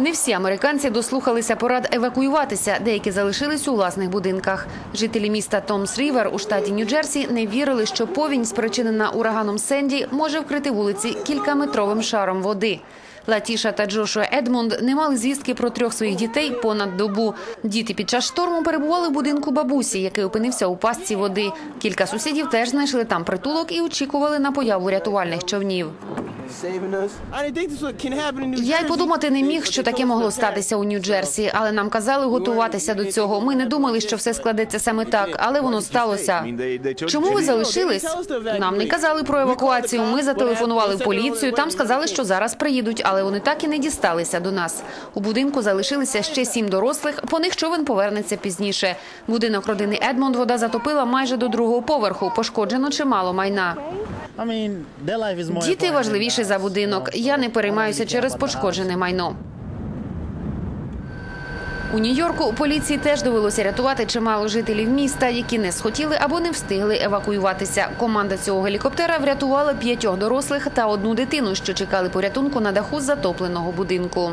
Не всі американці дослухалися порад евакуюватися. Деякі залишились у власних будинках. Жителі міста Томс Рівер у штаті Нью-Джерсі не вірили, що повінь, спричинена ураганом Сенді, може вкрити вулиці кількаметровим шаром води. Латіша та Джошуа Едмонд не мали звістки про трьох своїх дітей понад добу. Діти під час шторму перебували в будинку бабусі, який опинився у пастці води. Кілька сусідів теж знайшли там притулок і очікували на появу рятувальних човнів. Я й подумати не міг, що таке могло статися у Нью-Джерсі, але нам казали готуватися до цього. Ми не думали, що все складеться саме так, але воно сталося. Чому ви залишились? Нам не казали про евакуацію. Ми зателефонували в поліцію. Там сказали, що зараз приїдуть, але вони так і не дісталися до нас. У будинку залишилися ще сім дорослих. По них човен повернеться пізніше. Будинок родини Едмонд вода затопила майже до другого поверху. Пошкоджено чимало майна. Діти важливіші за будинок. Я не переймаюся через пошкоджене майно. У Нью-Йорку поліції теж довелося рятувати чимало жителів міста, які не схотіли або не встигли евакуюватися. Команда цього гелікоптера врятувала п'ятьох дорослих та одну дитину, що чекали порятунку на даху затопленого будинку.